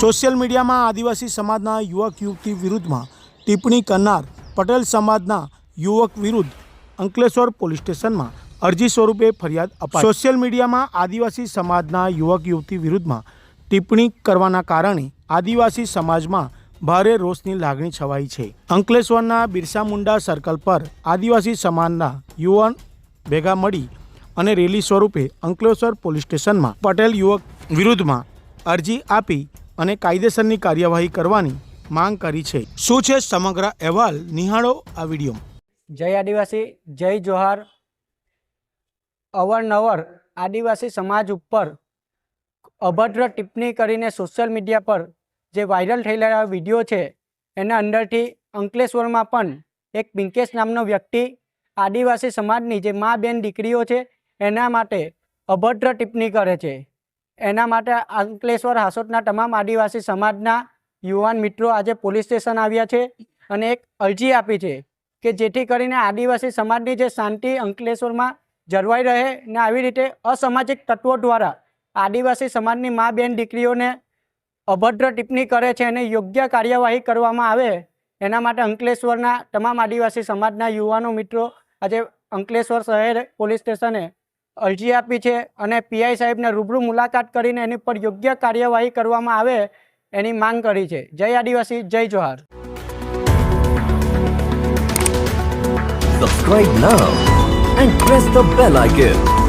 Social મીડિયામાં આદિવાસી સમાજના યુવક, યુવતી વિરુદ્ધમાં ટિપ્પણી કરનાર પટેલ સમાજના યુવક વિરુદ્ધ અંકલેશ્વર પોલીસ સ્ટેશનમાં અરજી સ્વરૂપે ફરિયાદ અપાઈ. સોશિયલ મીડિયામાં આદિવાસી સમાજના યુવક, યુવતી વિરુદ્ધમાં ટિપ્પણી કરવાના કારણે આદિવાસી સમાજમાં ભારે રોષની લાગણી છવાઈ છે. અંકલેશ્વરના બિરસા મુંડા સર્કલ પર આદિવાસી સમાજના યુવાન ભેગા મળી અને રેલી સ્વરૂપે અંકલેશ્વર પોલીસ સ્ટેશનમાં પટેલ યુવક વિરુદ્ધમાં અરજી આપી અને કાયદેસરની કાર્યવાહી કરવાની માંગ કરી છે. શું છે સમગ્ર અહેવાલ? નિહાળો આ વીડિયો. જય આદિવાસી, જય જોહાર. અવારનવાર આદિવાસી સમાજ ઉપર અભદ્ર ટિપ્પણી કરીને સોશિયલ મીડિયા પર જે વાયરલ થયેલા વીડિયો છે, એના અંદરથી અંકલેશ્વરમાં પણ એક પિંકેશ નામનો વ્યક્તિ આદિવાસી સમાજની જે મા બેન દીકરીઓ છે, એના માટે અભદ્ર ટિપ્પણી કરે છે. એના માટે અંકલેશ્વર હાસોટના તમામ આદિવાસી સમાજના યુવાન મિત્રો આજે પોલીસ સ્ટેશન આવ્યા છે અને એક અરજી આપી છે કે જેથી કરીને આદિવાસી સમાજની જે શાંતિ અંકલેશ્વરમાં જળવાઈ રહે ને આવી રીતે અસામાજિક તત્વો દ્વારા આદિવાસી સમાજની મા બેન દીકરીઓને અભદ્ર ટિપ્પણી કરે છે અને યોગ્ય કાર્યવાહી કરવામાં આવે એના માટે અંકલેશ્વરના તમામ આદિવાસી સમાજના યુવાનો મિત્રો આજે અંકલેશ્વર શહેર પોલીસ સ્ટેશને અરજી આપી છે અને પીઆઈ સાહેબને રૂબરૂ મુલાકાત કરીને એની પર યોગ્ય કાર્યવાહી કરવામાં આવે એની માંગ કરી છે જય આદિવાસી, જય johar subscribe now and press the bell icon.